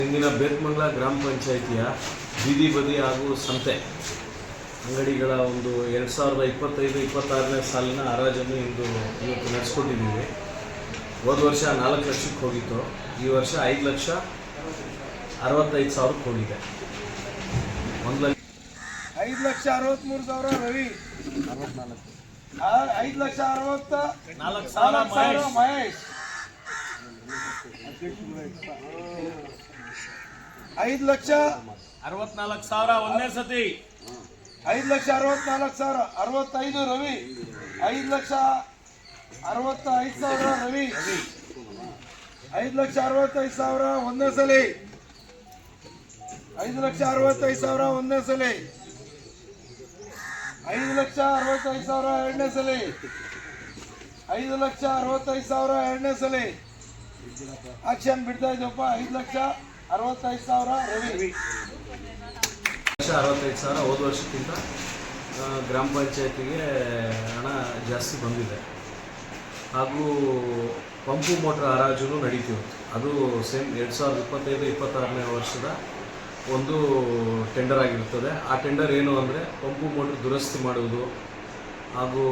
ಇಂದಿನ ಬೇತ್ಮಂಗ್ಲ ಗ್ರಾಮ ಪಂಚಾಯಿತಿಯ ಬೀದಿ ಬದಿ ಹಾಗೂ ಸಂತೆ ಅಂಗಡಿಗಳ ಒಂದು ಎರಡು ಸಾವಿರದ ಇಪ್ಪತ್ತೈದು ಇಪ್ಪತ್ತಾರನೇ ಸಾಲಿನ ಹರಾಜನ್ನು ಇಂದು ಇವತ್ತು ನಡೆಸ್ಕೊಟ್ಟಿದ್ದೀವಿ. ಹೋದ ವರ್ಷ ನಾಲ್ಕು ಲಕ್ಷಕ್ಕೆ ಹೋಗಿತ್ತು. ಈ ವರ್ಷ ಐದು ಲಕ್ಷ ಅರವತ್ತೈದು ಸಾವಿರಕ್ಕೆ ಹೋಗಿದೆ. ಒಂದು ಲಕ್ಷ ಐದು ಲಕ್ಷ ಅರವತ್ತ್ಮೂರು ಸಾವಿರ ರವಿ. ಆ, ಐದು ಲಕ್ಷ ಅರವತ್ತ ನಾಲ್ಕು ನಾಲ್ಕು ಸಾವಿರ ಮಹೇಶ್. ಐದು ಲಕ್ಷ ಅರವತ್ನಾಲ್ಕು ಸಾವಿರ ಒಂದನೇ ಸತಿ. ಐದು ಲಕ್ಷ ಅರವತ್ನಾಲ್ಕು ಸಾವಿರ ಅರವತ್ತೈದು ರವಿ. ಐದು ಲಕ್ಷ ಅರವತ್ತ ಐದು ಸಾವಿರ ರವಿ. ಐದು ಲಕ್ಷ ಅರವತ್ತೈದು ಸಾವಿರ ಒಂದನೇ ಸಲಿ. ಐದು ಲಕ್ಷ ಅರವತ್ತೈದು ಸಾವಿರ ಒಂದನೇ ಸಲಿ. ಐದು ಲಕ್ಷ ಅರವತ್ತೈದು ಸಾವಿರ ಎರಡನೇ ಸಲಿ. ಐದು ಲಕ್ಷ ಅರವತ್ತೈದು ಸಾವಿರ ಎರಡನೇ ಸಲಿ. ಆಕ್ಷನ್ ಬಿಡ್ತಾ ಇದ್ದಪ್ಪ ಐದು ಲಕ್ಷ ಅರವತ್ತೈದು ಸಾವಿರ ರವಿ. ಲಕ್ಷ ಅರವತ್ತೈದು ಸಾವಿರ ಹೋದ ವರ್ಷಕ್ಕಿಂತ ಗ್ರಾಮ ಪಂಚಾಯತಿಗೆ ಹಣ ಜಾಸ್ತಿ ಬಂದಿದೆ. ಹಾಗೂ ಪಂಪು ಮೋಟ್ರ್ ಹರಾಜು ನಡೀತೀವಿ ಅದು ಸೇಮ್ ಎರಡು ಸಾವಿರದ ಇಪ್ಪತ್ತೈದು, ಇಪ್ಪತ್ತಾರನೇ ವರ್ಷದ ಒಂದು ಟೆಂಡರ್ ಆಗಿರುತ್ತದೆ ಆ ಟೆಂಡರ್ ಏನು ಅಂದರೆ ಪಂಪು ಮೋಟ್ರ್ ದುರಸ್ತಿ ಮಾಡುವುದು ಹಾಗೂ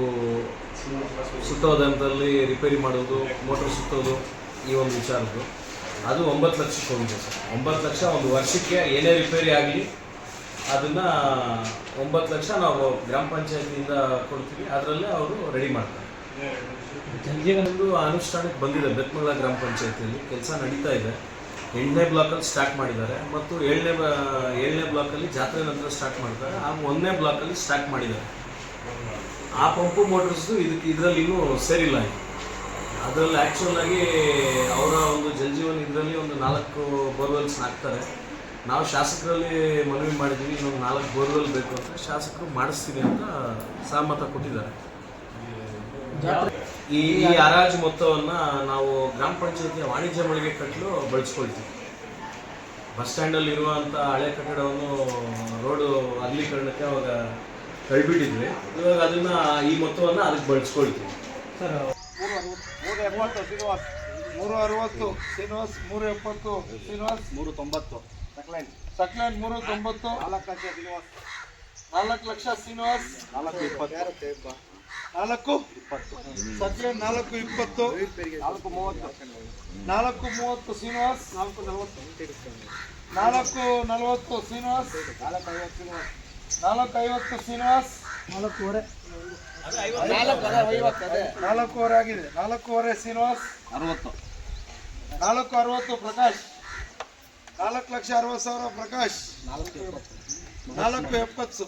ಸುತ್ತೋದಂತಲ್ಲಿ ರಿಪೇರಿ ಮಾಡೋದು ಮೋಟ್ರ್ ಸುತ್ತೋದು ಈ ಒಂದು ವಿಚಾರದ್ದು. ಅದು ಒಂಬತ್ತು ಲಕ್ಷಕ್ಕೆ ಹೋಗಿದೆ ಸರ್. ಒಂಬತ್ತು ಲಕ್ಷ ಒಂದು ವರ್ಷಕ್ಕೆ ಏನೇ ರಿಪೇರಿ ಆಗಲಿ, ಅದನ್ನು ಒಂಬತ್ತು ಲಕ್ಷ ನಾವು ಗ್ರಾಮ ಪಂಚಾಯತಿಯಿಂದ ಕೊಡ್ತೀವಿ. ಅದರಲ್ಲೇ ಅವರು ರೆಡಿ ಮಾಡ್ತಾರೆ. ಒಂದು ಅನುಷ್ಠಾನಕ್ಕೆ ಬಂದಿದೆ. ಬೆತ್ಮಂಗ್ಲ ಗ್ರಾಮ ಪಂಚಾಯತಿಯಲ್ಲಿ ಕೆಲಸ ನಡೀತಾ ಇದೆ. ಎಂಟನೇ ಬ್ಲಾಕಲ್ಲಿ ಸ್ಟಾರ್ಟ್ ಮಾಡಿದ್ದಾರೆ. ಮತ್ತು ಏಳನೇ ಏಳನೇ ಬ್ಲಾಕಲ್ಲಿ ಜಾತ್ರೆ ನಂತರ ಸ್ಟಾರ್ಟ್ ಮಾಡ್ತಾರೆ. ಆ ಒಂದನೇ ಬ್ಲಾಕಲ್ಲಿ ಸ್ಟಾರ್ಟ್ ಮಾಡಿದ್ದಾರೆ. ಆ ಪಂಪು ಮೋಟರ್ಸ್ದು ಇದಕ್ಕೆ, ಇದರಲ್ಲಿ ಇನ್ನೂ ಸೇರಿಲ್ಲ ಇದು. ಅದರಲ್ಲಿ ಆ್ಯಕ್ಚುಲ್ ಆಗಿ ಅವರ ಒಂದು ಜಲಜೀವನ್ ಇದರಲ್ಲಿ ಒಂದು ನಾಲ್ಕು ಬೋರ್ವೆಲ್ಸ್ ಹಾಕ್ತಾರೆ. ನಾವು ಶಾಸಕರಲ್ಲಿ ಮನವಿ ಮಾಡಿದ್ದೀವಿ ಇನ್ನೊಂದು ನಾಲ್ಕು ಬೋರ್ವೆಲ್ ಬೇಕು ಅಂತ. ಶಾಸಕರು ಮಾಡಿಸ್ತೀನಿ ಅಂತ ಸಹಮತ ಕೊಟ್ಟಿದ್ದಾರೆ. ಈ ಹರಾಜು ಮೊತ್ತವನ್ನು ನಾವು ಗ್ರಾಮ ಪಂಚಾಯತಿಯ ವಾಣಿಜ್ಯ ಮಳಿಗೆ ಕಟ್ಟಲು ಬಳಸ್ಕೊಳ್ತೀವಿ. ಬಸ್ ಸ್ಟ್ಯಾಂಡಲ್ಲಿ ಇರುವಂಥ ಹಳೆ ಕಟ್ಟಡವನ್ನು ರೋಡು ಅಗಲೀಕರಣಕ್ಕೆ ಅವಾಗ ಕಳ್ಬಿಟ್ಟಿದ್ವಿ ಇವಾಗ ಅದನ್ನು ಈ ಮೊತ್ತವನ್ನು ಅದಕ್ಕೆ ಬಳಸ್ಕೊಳ್ತೀವಿ. ಮೂರು ಎಪ್ಪತ್ತು ಶ್ರೀನಿವಾಸ್. ಮೂರು ಅರವತ್ತು ಶ್ರೀನಿವಾಸ್ ಮೂರು ಎಪ್ಪತ್ತು ಶ್ರೀನಿವಾಸ್ ಮೂರು ತೊಂಬತ್ತು. ಸಕ್ಲೈನ್. ಸಕ್ಲೈನ್ ಮೂರು ತೊಂಬತ್ತು. ನಾಲ್ಕು ಲಕ್ಷ ಶ್ರೀನಿವಾಸ್. ನಾಲ್ಕು ಲಕ್ಷ ಶ್ರೀನಿವಾಸ್. ನಾಲ್ಕು ಇಪ್ಪತ್ತು. ನಾಲ್ಕು. ಇಪ್ಪತ್ತು ಸಕ್ಲೇನ್ ನಾಲ್ಕು ಇಪ್ಪತ್ತು. ನಾಲ್ಕು ಮೂವತ್ತು. ನಾಲ್ಕು ಮೂವತ್ತು ಶ್ರೀನಿವಾಸ್. ನಾಲ್ಕು ನಲವತ್ತು. ನಾಲ್ಕು ನಲವತ್ತು ಶ್ರೀನಿವಾಸ್. ನಾಲ್ಕು ಐವತ್ತು ಶ್ರೀನಿವಾಸ್. ನಾಲ್ಕು ಐವತ್ತು ಶ್ರೀನಿವಾಸ್. ನಾಲ್ಕೂವರೆ. ನಾಲ್ಕೂವರೆ ಆಗಿದೆ. ನಾಲ್ಕೂವರೆ ಶ್ರೀನಿವಾಸ್. ಅರವತ್ತು. ನಾಲ್ಕು ಅರವತ್ತು ಪ್ರಕಾಶ್. ನಾಲ್ಕು ಲಕ್ಷ ಅರವತ್ತು ಸಾವಿರ ಪ್ರಕಾಶ್. ನಾಲ್ಕು ನಾಲ್ಕು ಎಪ್ಪತ್ತು.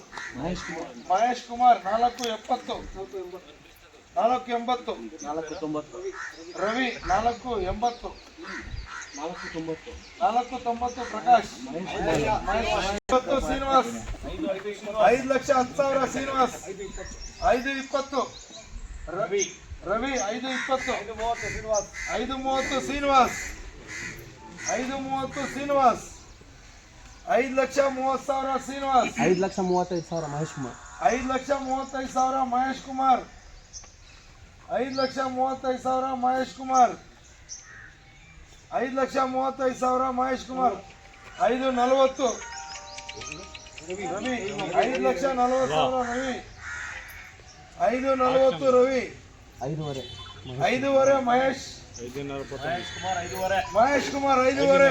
ಮಹೇಶ್ ಕುಮಾರ್ ನಾಲ್ಕು ಎಪ್ಪತ್ತು. ನಾಲ್ಕು ಎಂಬತ್ತು. ನಾಲ್ಕು ತೊಂಬತ್ತು. ರವಿ ನಾಲ್ಕು ಎಂಬತ್ತು. ನಾಲ್ಕು ತೊಂಬತ್ತು ನಾಲ್ಕು ತೊಂಬತ್ತು ಪ್ರಕಾಶ್ ಶ್ರೀನಿವಾಸ್. ಐದು ಲಕ್ಷ ಹತ್ತು ಸಾವಿರ ಶ್ರೀನಿವಾಸ್. ಐದು ಇಪ್ಪತ್ತು. ರವಿ ರವಿ ಐದು ಇಪ್ಪತ್ತು. ಮೂವತ್ತು ಶ್ರೀನಿವಾಸ್. ಐದು ಮೂವತ್ತು ಶ್ರೀನಿವಾಸ್. ಐದು ಮೂವತ್ತು ಶ್ರೀನಿವಾಸ್. ಐದು ಲಕ್ಷ ಮೂವತ್ತು ಸಾವಿರ ಶ್ರೀನಿವಾಸ್. ಐದು ಲಕ್ಷ ಮೂವತ್ತೈದು ಸಾವಿರ ಮಹೇಶ್ ಕುಮಾರ್. ಐದು ಲಕ್ಷ ಮೂವತ್ತೈದು ಸಾವಿರ ಮಹೇಶ್ ಕುಮಾರ್. ಐದು ಲಕ್ಷ ಮೂವತ್ತೈದು ಸಾವಿರ ಮಹೇಶ್ ಕುಮಾರ್. ಐದು ಲಕ್ಷ ಮೂವತ್ತೈದು ಸಾವಿರ ಮಹೇಶ್ ಕುಮಾರ್. ಐದು ನಲವತ್ತು. ರವಿ. ಐದು ಲಕ್ಷ ನಲವತ್ತು ಸಾವಿರ ರವಿ. ಐದು ನಲವತ್ತು ರವಿ. ಐದೂವರೆ. ಐದೂವರೆ ಮಹೇಶ್. ಮಹೇಶ್ ಕುಮಾರ್ ಐದೂವರೆ.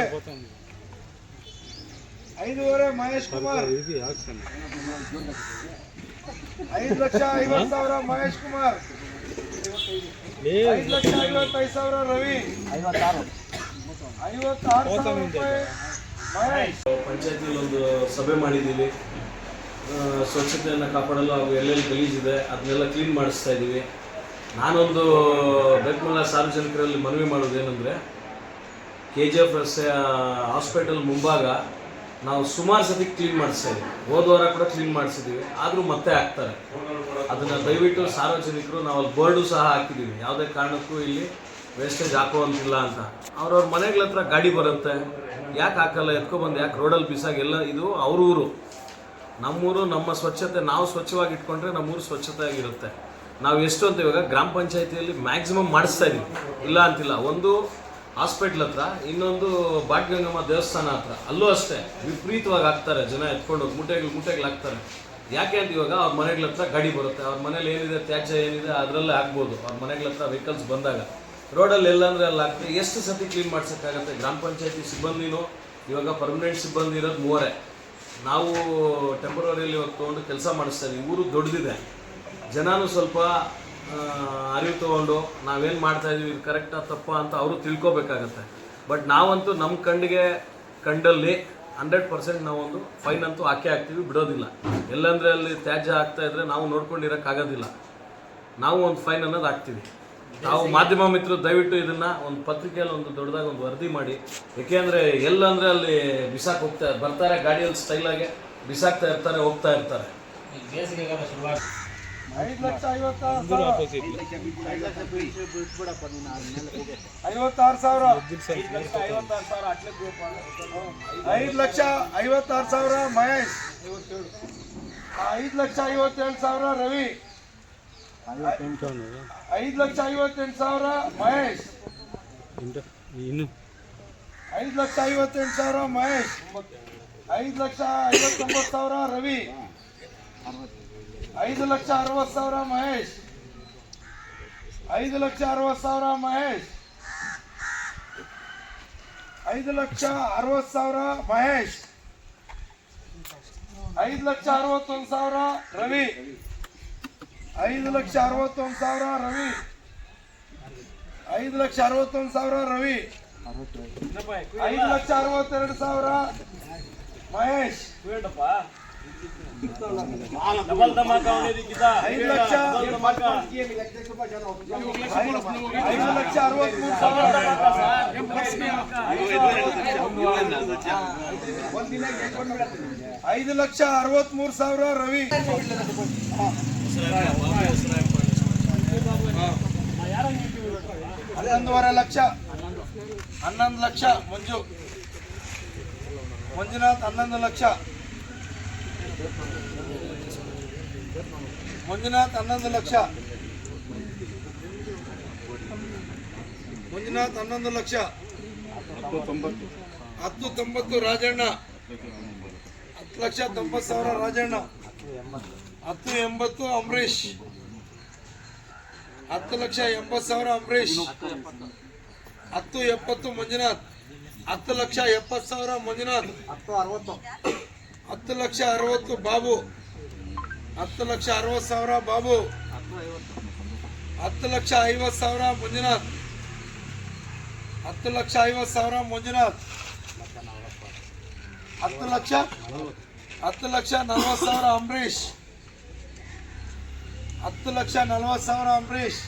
ಐದುವರೆ. ಮಹೇಶ್ ಕುಮಾರ್. ಐದು ಲಕ್ಷ ಐವತ್ತು ಸಾವಿರ ಮಹೇಶ್ ಕುಮಾರ್. ಐದು ಲಕ್ಷ ಐವತ್ತೈದು ಸಾವಿರ ರವಿ. ಐವತ್ತಾರು. ಐವತ್ತಾರು ಸಾವಿರ ರೂಪಾಯಿ ಮಹೇಶ್. ಪಂಚಾಯತಿಯಲ್ಲಿ ಒಂದು ಸಭೆ ಮಾಡಿದ್ದೀವಿ. ಸ್ವಚ್ಛತೆಯನ್ನು ಕಾಪಾಡಲು ಹಾಗೂ ಎಲ್ಲೆಲ್ಲಿ ಗಲೀಜಿದೆ, ಅದನ್ನೆಲ್ಲ ಕ್ಲೀನ್ ಮಾಡಿಸ್ತಾ ಇದ್ದೀವಿ ನಾನೊಂದು ಬೆಕ್ಮಲ್ಲ ಸಾರ್ವಜನಿಕರಲ್ಲಿ ಮನವಿ ಮಾಡೋದೇನೆಂದರೆ ಕೆ ಜಿ ಎಫ್ ರಸ್ತೆಯ ಹಾಸ್ಪಿಟಲ್ ಮುಂಭಾಗ ನಾವು ಸುಮಾರು ಸತಿ ಕ್ಲೀನ್ ಮಾಡಿಸ್ತಾ ಇದ್ದೀವಿ ಹೋದ ವಾರ ಕೂಡ ಕ್ಲೀನ್ ಮಾಡಿಸಿದ್ದೀವಿ ಆದರೂ ಮತ್ತೆ ಹಾಕ್ತಾರೆ. ಅದನ್ನು ದಯವಿಟ್ಟು ಸಾರ್ವಜನಿಕರು ನಾವು ಅಲ್ಲಿ ಬೋರ್ಡು ಸಹ ಹಾಕಿದ್ದೀವಿ ಯಾವುದೇ ಕಾರಣಕ್ಕೂ ಇಲ್ಲಿ ವೇಸ್ಟೇಜ್ ಹಾಕೋವಂತಿಲ್ಲ ಅಂತ. ಅವ್ರವ್ರ ಮನೆಗಳ ಹತ್ರ ಗಾಡಿ ಬರುತ್ತೆ. ಯಾಕೆ ಹಾಕಲ್ಲ? ಎತ್ಕೊಬಂದು ಯಾಕೆ? ರೋಡಲ್ಲಿ ಬಿಸಾಗಿ ಎಲ್ಲ ಇದು ಅವ್ರ ಊರು. ನಮ್ಮೂರು, ನಮ್ಮ ಸ್ವಚ್ಛತೆ ನಾವು ಸ್ವಚ್ಛವಾಗಿ ಇಟ್ಕೊಂಡ್ರೆ ನಮ್ಮೂರು ಸ್ವಚ್ಛತೆಯಾಗಿರುತ್ತೆ ನಾವು ಎಷ್ಟು ಅಂತ ಇವಾಗ ಗ್ರಾಮ ಪಂಚಾಯತಿಯಲ್ಲಿ ಮ್ಯಾಕ್ಸಿಮಮ್ ಮಾಡಿಸ್ತಾ ಇದೀವಿ. ಇಲ್ಲ ಅಂತಿಲ್ಲ, ಒಂದು ಹಾಸ್ಪಿಟ್ಲ್ ಹತ್ರ, ಇನ್ನೊಂದು ಬಾಟ್ಗಂಗಮ್ಮ ದೇವಸ್ಥಾನ ಹತ್ರ, ಅಲ್ಲೂ ಅಷ್ಟೇ, ವಿಪರೀತವಾಗಿ ಹಾಕ್ತಾರೆ, ಜನ ಎತ್ಕೊಂಡು ಹೋಗಿ ಮುಟ್ಟೆಗಳು ಹಾಕ್ತಾರೆ. ಯಾಕೆ ಅಂತ ಇವಾಗ ಅವ್ರ ಮನೆಗಳ ಹತ್ರ ಗಾಡಿ ಬರುತ್ತೆ, ಅವ್ರ ಮನೇಲಿ ಏನಿದೆ, ತ್ಯಾಜ್ಯ ಏನಿದೆ, ಅದರಲ್ಲೇ ಆಗ್ಬೋದು ಅವ್ರ ಮನೆಗಳ ಹತ್ರ ವೆಹಿಕಲ್ಸ್ ಬಂದಾಗ. ರೋಡಲ್ಲಿ ಎಲ್ಲಂದ್ರೆ ಅಲ್ಲಿ ಹಾಕ್ತಾರೆ ಎಷ್ಟು ಸತಿ ಕ್ಲೀನ್ ಮಾಡ್ಸೋಕ್ಕಾಗತ್ತೆ? ಗ್ರಾಮ ಪಂಚಾಯತಿ ಸಿಬ್ಬಂದಿನೂ, ಇವಾಗ ಪರ್ಮನೆಂಟ್ ಸಿಬ್ಬಂದಿ ಇರೋದು ಮೂವರೇ. ನಾವು ಟೆಂಪ್ರವರಿಯಲ್ಲಿ ಇವಾಗ ತೊಗೊಂಡು ಕೆಲಸ ಮಾಡಿಸ್ತಾ ಇದೀವಿ ಊರು ದೊಡ್ಡದಿದೆ. ಜನನೂ ಸ್ವಲ್ಪ ಅರಿವು ತೊಗೊಂಡು ನಾವೇನು ಮಾಡ್ತಾ ಇದೀವಿ, ಇದು ಕರೆಕ್ಟಾ ತಪ್ಪಾ ಅಂತ ಅವರು ತಿಳ್ಕೊಬೇಕಾಗತ್ತೆ. ಬಟ್ ನಾವಂತೂ ನಮ್ಮ ಕಣ್ಣಿಗೆ ಕಂಡಲ್ಲಿ ಹಂಡ್ರೆಡ್ ಪರ್ಸೆಂಟ್ ನಾವೊಂದು ಫೈನ್ ಅಂತೂ ಹಾಕೇ ಹಾಕ್ತೀವಿ ಬಿಡೋದಿಲ್ಲ. ಎಲ್ಲಂದ್ರೆ ಅಲ್ಲಿ ತ್ಯಾಜ್ಯ ಆಗ್ತಾ ಇದ್ರೆ ನಾವು ನೋಡ್ಕೊಂಡಿರೋಕ್ಕಾಗೋದಿಲ್ಲ. ನಾವು ಒಂದು ಫೈನ್ ಅನ್ನೋದು ಹಾಕ್ತೀವಿ. ನಾವು ಮಾಧ್ಯಮ ಮಿತ್ರರು ದಯವಿಟ್ಟು ಇದನ್ನ ಒಂದು ಪತ್ರಿಕೆಯಲ್ಲಿ ಒಂದು ದೊಡ್ಡದಾಗಿ ಒಂದು ವರದಿ ಮಾಡಿ. ಯಾಕೆಂದ್ರೆ ಎಲ್ಲಂದ್ರೆ ಅಲ್ಲಿ ಬಿಸಾಕ್ ಹೋಗ್ತಾ ಬರ್ತಾರೆ ಗಾಡಿಯಲ್ಲಿ ಸ್ಟೈಲಾಗೆ ಬಿಸಾಕ್ತಾ ಇರ್ತಾರೆ ಹೋಗ್ತಾ ಇರ್ತಾರೆ. ಐವತ್ತಾರು ಸಾವಿರ. ಐದು ಲಕ್ಷ ಐವತ್ತಾರು ಸಾವಿರ ಮಹೇಶ್. ಐದು ಲಕ್ಷ ಐವತ್ತೇಳು ಸಾವಿರ ರವಿ. ಐದು ಲಕ್ಷ ಐವತ್ತೆಂಟು ಸಾವಿರ ಮಹೇಶ್. ಐದು ಲಕ್ಷ ಐವತ್ತೆಂಟು ಸಾವಿರ ಮಹೇಶ್. ಐದು ಲಕ್ಷ ಐವತ್ತೊಂಬತ್ತು ಸಾವಿರ ರವಿ. ಐದು ಲಕ್ಷ ಅರವತ್ತು ಸಾವಿರ ಮಹೇಶ್. ಐದು ಲಕ್ಷ ಅರವತ್ತು ಸಾವಿರ ಮಹೇಶ್. ಐದು ಲಕ್ಷ ಅರವತ್ತು ಸಾವಿರ ಮಹೇಶ್. ಐದು ಲಕ್ಷ ಅರವತ್ತೊಂದು ಸಾವಿರ ರವಿ. ಐದು ಲಕ್ಷ ಅರವತ್ತೊಂದು ಸಾವಿರ ರವಿ. ಐದು ಲಕ್ಷ ಅರವತ್ತೊಂದು ಸಾವಿರ ರವಿ. ಐದು ಲಕ್ಷ ಅರವತ್ತೆರಡು ಸಾವಿರ ಮಹೇಶ್. ಐದು ಲಕ್ಷ ಐದು ಲಕ್ಷ ಅರವತ್ಮೂರು ಸಾವಿರ. ಐದು ಲಕ್ಷ ಅರವತ್ಮೂರು ಸಾವಿರ ರವಿ. ಹನ್ನೊಂದುವರೆ ಲಕ್ಷ ಹನ್ನೊಂದು ಲಕ್ಷ ಮಂಜು ಮಂಜುನಾಥ್ ಹನ್ನೊಂದು ಲಕ್ಷ ಮಂಜುನಾಥ್ ಹನ್ನೊಂದು ಲಕ್ಷ ಮಂಜುನಾಥ್ ಹನ್ನೊಂದು ಲಕ್ಷ ಹತ್ತು ತೊಂಬತ್ತು ರಾಜಣ್ಣ ಹತ್ತು ಲಕ್ಷ ತೊಂಬತ್ತು ಸಾವಿರ ರಾಜಣ್ಣ ಹತ್ತು ಎಂಬತ್ತು ಅಂಬರೀಷ್. ಹತ್ತು ಲಕ್ಷ ಎಂಬತ್ತು ಸಾವಿರ ಅಂಬರೀಷ್. ಹತ್ತು ಎಪ್ಪತ್ತು ಮಂಜುನಾಥ್. ಹತ್ತು ಲಕ್ಷ ಎಪ್ಪತ್ತು ಸಾವಿರ ಮಂಜುನಾಥ್. ಹತ್ತು ಅರವತ್ತು ಹತ್ತು ಲಕ್ಷ ಅರವತ್ತು ಬಾಬು. ಹತ್ತು ಲಕ್ಷ ಅರವತ್ತು ಸಾವಿರ ಬಾಬು. ಹತ್ತು ಲಕ್ಷ ಐವತ್ತು ಸಾವಿರ ಮಂಜುನಾಥ್. ಹತ್ತು ಲಕ್ಷ ಐವತ್ತು ಸಾವಿರ ಮಂಜುನಾಥ್. ಹತ್ತು ಲಕ್ಷ? ಹತ್ತು ಲಕ್ಷ ನಲವತ್ತು ಸಾವಿರ ಅಂಬರೀಷ್. ಹತ್ತು ಲಕ್ಷ ನಲವತ್ತು ಸಾವಿರ ಅಂಬರೀಷ್.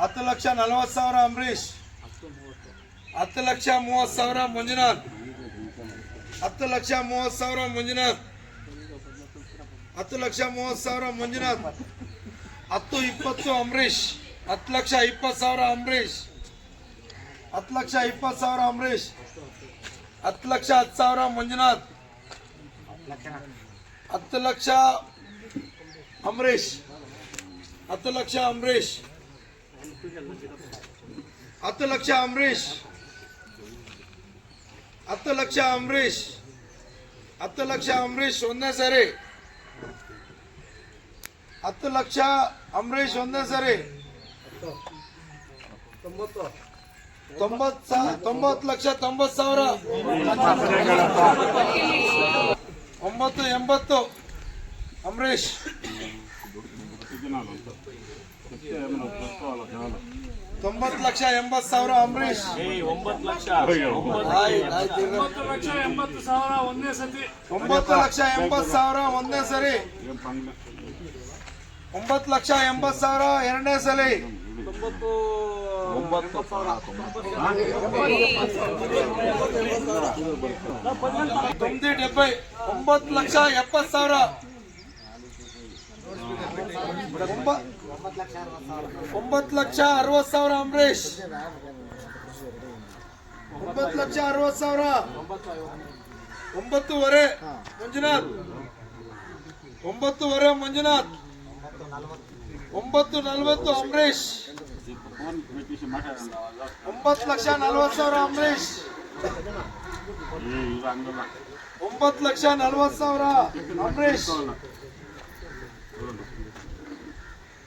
ಹತ್ತು ಲಕ್ಷ ನಲವತ್ತು ಸಾವಿರ ಅಂಬರೀಷ್. ಹತ್ತು ಲಕ್ಷ ಮೂವತ್ತು ಸಾವಿರ ಮಂಜುನಾಥ್. ಹತ್ತು ಲಕ್ಷ ಮೂವತ್ತು ಸಾವಿರ ಮಂಜುನಾಥ್. ಹತ್ತು ಲಕ್ಷ ಮೂವತ್ತು ಸಾವಿರ ಮಂಜುನಾಥ್. ಹತ್ತು ಇಪ್ಪತ್ತು ಅಂಬರೀಷ್. ಹತ್ತು ಲಕ್ಷ ಇಪ್ಪತ್ತು ಸಾವಿರ ಅಂಬರೀಷ್. ಹತ್ತು ಲಕ್ಷ ಇಪ್ಪತ್ತು ಸಾವಿರ ಅಂಬರೀಷ್. ಹತ್ತು ಲಕ್ಷ ಹತ್ತು ಸಾವಿರ ಮಂಜುನಾಥ್. ಹತ್ತು ಲಕ್ಷ ಅಂಬರೀಷ್ ಹತ್ತು ಲಕ್ಷ ಅಂಬರೀಷ್ ಹತ್ತು ಲಕ್ಷ ಅಂಬರೀಷ್ ಹತ್ತು ಲಕ್ಷ ಅಂಬರೀಷ್ ಹತ್ತು ಲಕ್ಷ ಅಂಬರೀಷ್ ಒಂದೇ ಸರಿ ಹತ್ತು ಲಕ್ಷ ಅಂಬರೀಷ್ ಒಂದೇ ಸರಿ ತೊಂಬತ್ತು ಸಾ- ತೊಂಬತ್ತು ಲಕ್ಷ ತೊಂಬತ್ತು ಸಾವಿರ ಒಂಬತ್ತು ಎಂಬತ್ತು ಅಂಬರೀಷ್ ತೊಂಬತ್ತು ಲಕ್ಷ ಎಂಬತ್ತು ಸಾವಿರ ಅಂಬರೀಷ್ ಒಂಬತ್ತು ಲಕ್ಷ ಎಂಬತ್ತು ಸಾವಿರ ಒಂದೇ ಸರಿ ಒಂಬತ್ತು ಲಕ್ಷ ಎಂಬತ್ತು ಸಾವಿರ ಒಂದನೇ ಸರಿ. ಒಂಬತ್ತು ಲಕ್ಷ ಎಂಬತ್ತು ಸಾವಿರ ಎರಡನೇ ಸಲಿ. ತೊಂಬತ್ತು ಒಂಬತ್ತು ಲಕ್ಷ ಎಪ್ಪತ್ತು ಸಾವಿರ. ಒಂಬತ್ತು ಲಕ್ಷ ಅರವತ್ತು ಸಾವಿರ ಅಂಬರೀಶ್ ಒಂಬತ್ತು ಲಕ್ಷ ಅರವತ್ತು ಸಾವಿರ. ಒಂಬತ್ತುವರೆ ಮಂಜುನಾಥ್. ಒಂಬತ್ತುವರೆ ಮಂಜುನಾಥ್. ಒಂಬತ್ತು ನಲವತ್ತು ಅಂಬರೀಶ್ ಒಂಬತ್ತು ಲಕ್ಷ ನಲ್ವತ್ತು ಸಾವಿರ ಅಂಬರೀಶ್ ಒಂಬತ್ತು ಲಕ್ಷ ನಲ್ವತ್ತು ಸಾವಿರ ಅಂಬರೀಶ್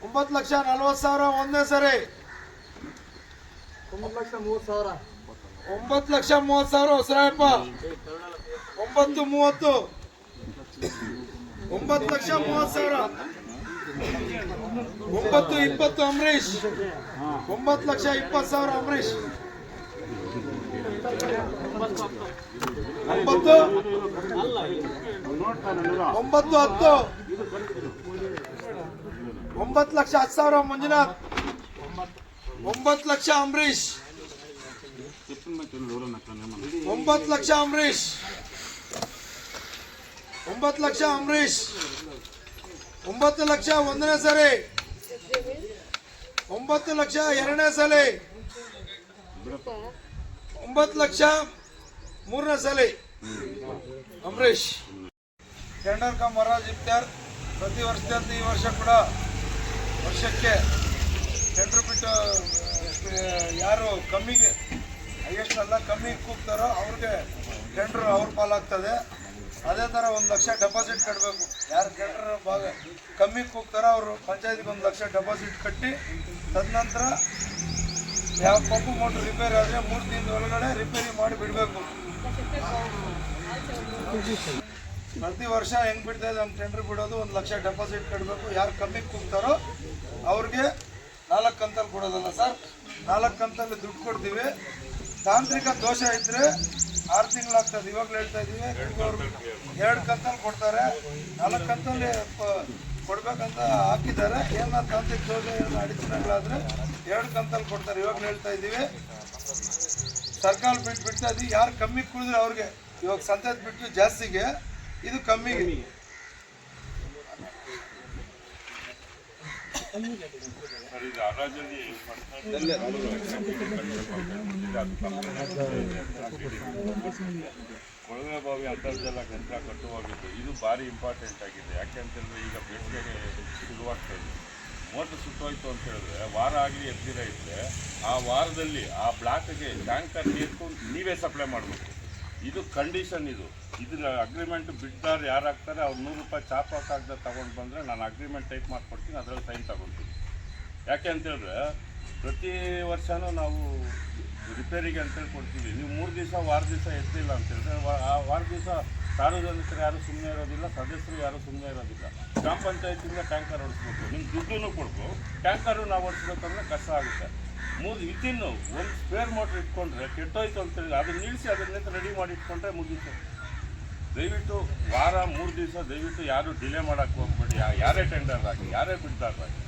ಒಂಬತ್ತು ಲಕ್ಷ ನಲ್ವತ್ತು ಸಾವಿರ ಒಂದೇ ಸರಿ. ಒಂಬತ್ತು ಲಕ್ಷ ಮೂವತ್ತು ಸಾವಿರ. ಒಂಬತ್ತು ಲಕ್ಷ ಮೂವತ್ತು ಸಾವಿರ ಹೊಸರಾಯಪ್ಪ ಒಂಬತ್ತು ಮೂವತ್ತು. ಒಂಬತ್ತು ಲಕ್ಷ ಮೂವತ್ತು ಸಾವಿರ. ಒಂಬತ್ತು ಇಪ್ಪತ್ತು ಅಂಬರೀಶ್ ಒಂಬತ್ತು ಲಕ್ಷ ಇಪ್ಪತ್ತು ಸಾವಿರ ಅಂಬರೀಶ್ ಒಂಬತ್ತು. ಒಂಬತ್ತು ಹತ್ತು. ಒಂಬತ್ತು ಲಕ್ಷ ಹತ್ತು ಸಾವಿರ ಮಂಜುನಾಥ್ ಒಂಬತ್ತು ಲಕ್ಷ ಅಂಬರೀಶ್ ಒಂಬತ್ತು ಲಕ್ಷ ಅಂಬರೀಶ್ ಒಂಬತ್ತು ಲಕ್ಷ ಅಂಬರೀಶ್ ಒಂಬತ್ತು ಲಕ್ಷ ಒಂದನೇ ಸರಿ. ಒಂಬತ್ತು ಲಕ್ಷ ಎರಡನೇ ಸಲಿ. ಒಂಬತ್ತು ಲಕ್ಷ ಮೂರನೇ ಸಲಿ. ಅಂಬರೀಶ್ ಟೆಂಡರ್ ಕಮ್ ಮಹಾರಾಜ್ ಇಫ್ತಾರ್ ಪ್ರತಿ ವರ್ಷದಂತೆ ಈ ವರ್ಷ ಕೂಡ ವರ್ಷಕ್ಕೆ ಸೆಂಟ್ರ್ ಬಿಟ್ಟು ಯಾರು ಕಮ್ಮಿಗೆ ಹೈಯೆಸ್ಟ್ ಅಲ್ಲ ಕಮ್ಮಿ ಕೂಗ್ತಾರೋ ಅವ್ರಿಗೆ ಟೆಂಡ್ರ್ ಅವ್ರ ಪಾಲಾಗ್ತದೆ. ಅದೇ ಥರ ಒಂದು ಲಕ್ಷ ಡೆಪಾಸಿಟ್ ಕಟ್ಟಬೇಕು ಯಾರು ಟೆಂಡರ್ ಭಾಗ ಕಮ್ಮಿ ಕೂಗ್ತಾರೋ ಅವರು ಪಂಚಾಯತ್ಗೆ ಒಂದು ಲಕ್ಷ ಡೆಪಾಸಿಟ್ ಕಟ್ಟಿ, ತದನಂತರ ಯಾವ ಪಂಪು ಮೋಟ್ರ್ ರಿಪೇರಿ ಆದರೆ ಮೂರು ದಿನದ ಒಳಗಡೆ ರಿಪೇರಿ ಮಾಡಿ ಬಿಡಬೇಕು. ಪ್ರತಿ ವರ್ಷ ಹೆಂಗ್ ಬಿಡ್ತಾ ಇದೆ ನಮ್ಮ ಟೆಂಡರ್ ಬಿಡೋದು ಒಂದು ಲಕ್ಷ ಡೆಪಾಸಿಟ್ ಕಟ್ಟಬೇಕು ಯಾರು ಕಮ್ಮಿ ಕೂಗ್ತಾರೋ ಅವ್ರಿಗೆ ನಾಲ್ಕು ಕಂತಲ್ಲಿ ಕೊಡೋದಲ್ಲ ಸರ್. ನಾಲ್ಕು ಕಂತಲ್ಲಿ ದುಡ್ಡು ಕೊಡ್ತೀವಿ. ತಾಂತ್ರಿಕ ದೋಷ ಇದ್ರೆ ಆರು ತಿಂಗಳಾಗ್ತದೆ ಇವಾಗಲೂ ಹೇಳ್ತಾ ಇದ್ದೀವಿ ಅವ್ರು ಎರಡು ಕಂತಲ್ಲಿ ಕೊಡ್ತಾರೆ. ನಾಲ್ಕು ಕಂತಲ್ಲಿ ಕೊಡ್ಬೇಕಂತ ಹಾಕಿದ್ದಾರೆ. ಏನೋ ತಾಂತ್ರಿಕ ದೋಷ ಏನೋ ಅಡಚಣೆಗಳಾದ್ರೆ ಎರಡು ಕಂತಲ್ಲಿ ಕೊಡ್ತಾರೆ. ಇವಾಗಲೂ ಹೇಳ್ತಾ ಇದ್ದೀವಿ ಸರ್ಕಾರ ಬಿಟ್ಟು ಬಿಡ್ತಾ ಇದ್ದೀವಿ ಯಾರು ಕಮ್ಮಿ ಕುಡಿದ್ರೆ ಅವ್ರಿಗೆ. ಇವಾಗ ಸಂತೆ ಬಿಟ್ಟು ಜಾಸ್ತಿಗೆ ಇದು ಕಮ್ಮಿಗೆ. ಕೊಳವೆ ಬಾವಿ ಅಂತರ್ಜಲ ಗಂಟ ಕಟ್ಟುವಾಗಿದ್ದು ಇದು ಭಾರಿ ಇಂಪಾರ್ಟೆಂಟ್ ಆಗಿದೆ. ಯಾಕೆ ಅಂತಂದ್ರೆ ಈಗ ಬೇಸಿಗೆಗೆ ಶುರುವಾಗ್ತಾ ಇದೆ. ಮೋಟ್ರ್ ಸುಟ್ಟೋಯ್ತು ಅಂತ ಹೇಳಿದ್ರೆ ವಾರ ಆಗಲಿ ಎತ್ತಿರ ಇದ್ದರೆ ಆ ವಾರದಲ್ಲಿ ಆ ಬ್ಲಾಕ್ಗೆ ಟ್ಯಾಂಕರ್ ನೀರ್ಕೊಂಡು ನೀವೇ ಸಪ್ಲೈ ಮಾಡಬೇಕು. ಇದು ಕಂಡೀಷನ್ ಇದು. ಇದ್ರ ಅಗ್ರಿಮೆಂಟ್ ಬಿಡ್ದಾರು ಯಾರು ಹಾಕ್ತಾರೆ ಅವ್ರು ನೂರು ರೂಪಾಯಿ ಚಾಪ್ ಹಾಕಾಗ್ದ ತಗೊಂಡು ಬಂದರೆ ನಾನು ಅಗ್ರಿಮೆಂಟ್ ಟೈಪ್ ಮಾಡ್ಕೊಡ್ತೀನಿ, ಅದರಲ್ಲಿ ಸೈನ್ ತಗೊಳ್ತೀನಿ ಯಾಕೆ ಅಂತೇಳಿದ್ರೆ ಪ್ರತಿ ವರ್ಷನೂ ನಾವು ರಿಪೇರಿಗೆ ಅಂತೇಳಿ ಕೊಡ್ತೀವಿ. ನೀವು ಮೂರು ದಿವಸ, ವಾರ ದಿವಸ ಎತ್ತಿಲ್ಲ ಅಂತೇಳಿದ್ರೆ ಆ ವಾರ ದಿವಸ ಸಾರ್ವಜನಿಕರು ಯಾರು ಸುಮ್ಮನೆ ಇರೋದಿಲ್ಲ, ಸದಸ್ಯರು ಯಾರು ಸುಮ್ಮನೆ ಇರೋದಿಲ್ಲ. ಗ್ರಾಮ ಪಂಚಾಯತಿಂದ ಟ್ಯಾಂಕರ್ ಓಡಿಸ್ಬೇಕು. ನಿಮ್ಗೆ ದುಡ್ಡು ಕೊಡ್ಬೇಕು ಟ್ಯಾಂಕರು ನಾವು ಓಡಿಸ್ಬೇಕಂದ್ರೆ ಕಷ್ಟ ಆಗುತ್ತೆ. ಮೂರು ವಿತಿನ್ನು ಒಂದು ಸ್ಪೇರ್ ಮೋಟ್ರ್ ಇಟ್ಕೊಂಡ್ರೆ ಕೆಟ್ಟೋಯ್ತು ಅಂತೇಳಿ ಅದನ್ನ ನಿಲ್ಲಿಸಿ ಅದನ್ನೆಲ್ಲ ರೆಡಿ ಮಾಡಿ ಇಟ್ಕೊಂಡ್ರೆ ಮುಗೀತು. ದಯವಿಟ್ಟು ವಾರ ಮೂರು ದಿವಸ ದಯವಿಟ್ಟು ಯಾರು ಡಿಲೇ ಮಾಡೋಕ್ಕೆ ಹೋಗ್ಬೇಡಿ. ಯಾರೇ ಟೆಂಡರ್ ಆಗಿ ಯಾರೇ ಬಿಡ್ತಾರಾಗಿ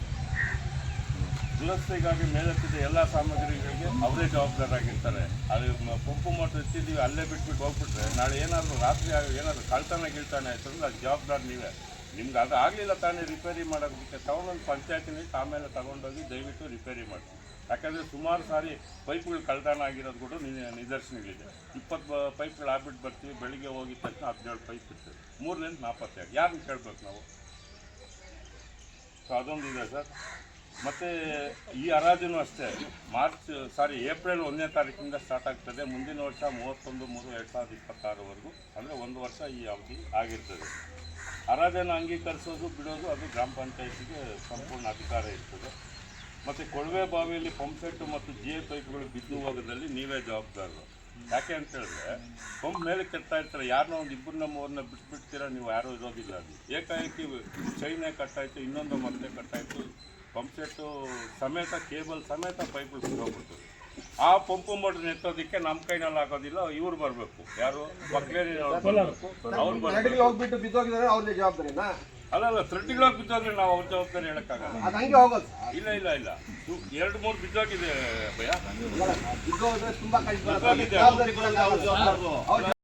ದುರಸ್ತಿಗಾಗಿ ಮೇಲೆತ್ತಿದ್ದ ಎಲ್ಲ ಸಾಮಗ್ರಿಗಳಿಗೆ ಅವರೇ ಜವಾಬ್ದಾರಾಗಿರ್ತಾರೆ. ಅದು ಪಂಪು ಮೋಟ್ರ್ ಎತ್ತಿದ್ದೀವಿ ಅಲ್ಲೇ ಬಿಟ್ಬಿಟ್ಟು ಹೋಗ್ಬಿಟ್ರೆ ನಾಳೆ ಏನಾದರೂ ರಾತ್ರಿ ಏನಾದರೂ ಕಳ್ತನ ಗಿಳ್ತಾನೆ ಆಯ್ತು ಅದು ಜವಾಬ್ದಾರಿ ನೀವೇ. ನಿಮ್ಗೆ ಅದು ಆಗಲಿಲ್ಲ ತಾನೇ ರಿಪೇರಿ ಮಾಡೋದಕ್ಕೆ ತಗೊಂಡೊಂದು ಪಂಚಾಯತಿನಲ್ಲಿ ಆಮೇಲೆ ತಗೊಂಡೋಗಿ ದಯವಿಟ್ಟು ರಿಪೇರಿ ಮಾಡಿ ಯಾಕಂದರೆ ಸುಮಾರು ಸಾರಿ ಪೈಪ್ಗಳು ಕಳ್ತನ ಆಗಿರೋದು ಕೂಡ ನಿದರ್ಶನಗಳಿದೆ. ಇಪ್ಪತ್ತು ಪೈಪ್ಗಳು ಆಗ್ಬಿಟ್ಟು ಬರ್ತೀವಿ, ಬೆಳಿಗ್ಗೆ ಹೋಗಿದ ತಕ್ಷಣ ಹದಿನೇಳು ಪೈಪ್ ಇರ್ತದೆ. ಮೂರನೇದು ನಾಲ್ಪತ್ತೆ ಯಾರನ್ನು ಕೇಳಬೇಕು ನಾವು? ಸೊ ಅದೊಂದು ಇದೆ ಸರ್. ಮತ್ತು ಈ ಹರಾಜುನು ಅಷ್ಟೇ. ಮಾರ್ಚ್, ಸಾರಿ ಏಪ್ರಿಲ್ ಒಂದನೇ ತಾರೀಕಿಂದ ಸ್ಟಾರ್ಟ್ ಆಗ್ತದೆ. ಮುಂದಿನ ವರ್ಷ ಮೂವತ್ತೊಂದು, ಮೂರು ಎರಡು ಸಾವಿರದ ಇಪ್ಪತ್ತಾರವರೆಗೂ. ಅಂದರೆ ಒಂದು ವರ್ಷ ಈ ಅವಧಿ ಆಗಿರ್ತದೆ. ಹರಾಜನ್ನು ಅಂಗೀಕರಿಸೋದು, ಬಿಡೋದು ಅದು ಗ್ರಾಮ ಪಂಚಾಯತಿಗೆ ಸಂಪೂರ್ಣ ಅಧಿಕಾರ ಇರ್ತದೆ. ಮತ್ತು ಕೊಳವೆ ಬಾವಿಯಲ್ಲಿ ಪಂಪ್ ಸೆಟ್ಟು ಮತ್ತು ಜಿ ಎ ಪೈಪ್ಗಳು ಬಿದ್ದು ಹೋಗೋದ್ರಲ್ಲಿ ನೀವೇ ಜವಾಬ್ದಾರರು. ಯಾಕೆ ಅಂತ ಹೇಳಿದ್ರೆ, ಪಂಪ್ ಮೇಲೆ ಕಟ್ತಾ ಇರ್ತಾರೆ ಯಾರನ್ನೋ ಒಂದು ಇಬ್ಬರನ್ನ ಮೂರನ್ನ ಬಿಟ್ಬಿಡ್ತೀರಾ, ನೀವು ಯಾರೂ ಇರೋದಿಲ್ಲ ಅದು. ಏಕಾಏಕಿ ಚೈನೇ ಕಟ್ಟಾಯಿತು ಇನ್ನೊಂದು ಮತ್ತೆ ಕಟ್ಟಾಯಿತು ಪಂಪ್ ಸೆಟ್ಟು ಸಮೇತ, ಕೇಬಲ್ ಸಮೇತ ಪೈಪ್ಗಳು ಸಿಗೋಗ್ಬಿಡ್ತದೆ ಆ ಪಂಪು ಮೋಟ್ರ್ ನೆತ್ತೋದಕ್ಕೆ ನಮ್ಮ ಕೈನಲ್ಲಿ ಆಗೋದಿಲ್ಲ, ಇವ್ರು ಬರಬೇಕು. ಯಾರು? ಮಕ್ಕಳೇ ಬರಬೇಕು. ಅವ್ರು ಬರಬೇಕು. ಅಲ್ಲ ಅಲ್ಲಲ್ಲ ಥ್ರೆಡ್ಗಳಾಗಿ ಬಿದ್ದೋದ್ರೆ ನಾವು ಅವ್ರ ಜವಾಬ್ದಾರಿ ಹೇಳಕ್ಕಾಗಲ್ಲ. ಅದು ಹಂಗೆ ಹೋಗೋದು. ಇಲ್ಲ ಇಲ್ಲ ಇಲ್ಲ. ಇವು ಎರಡು ಮೂರು ಬಿದ್ದೋಗಿದೆ ಭಯ ಬಿದ್ದೋದ್ರೆ ತುಂಬಾ ಕಷ್ಟ ಬಿದ್ದೋಗಿದೆ ಜವಾಬ್ದಾರಿ ಕೊಡಲ್ಲ ಅವ್ರು. ಅವ್ರು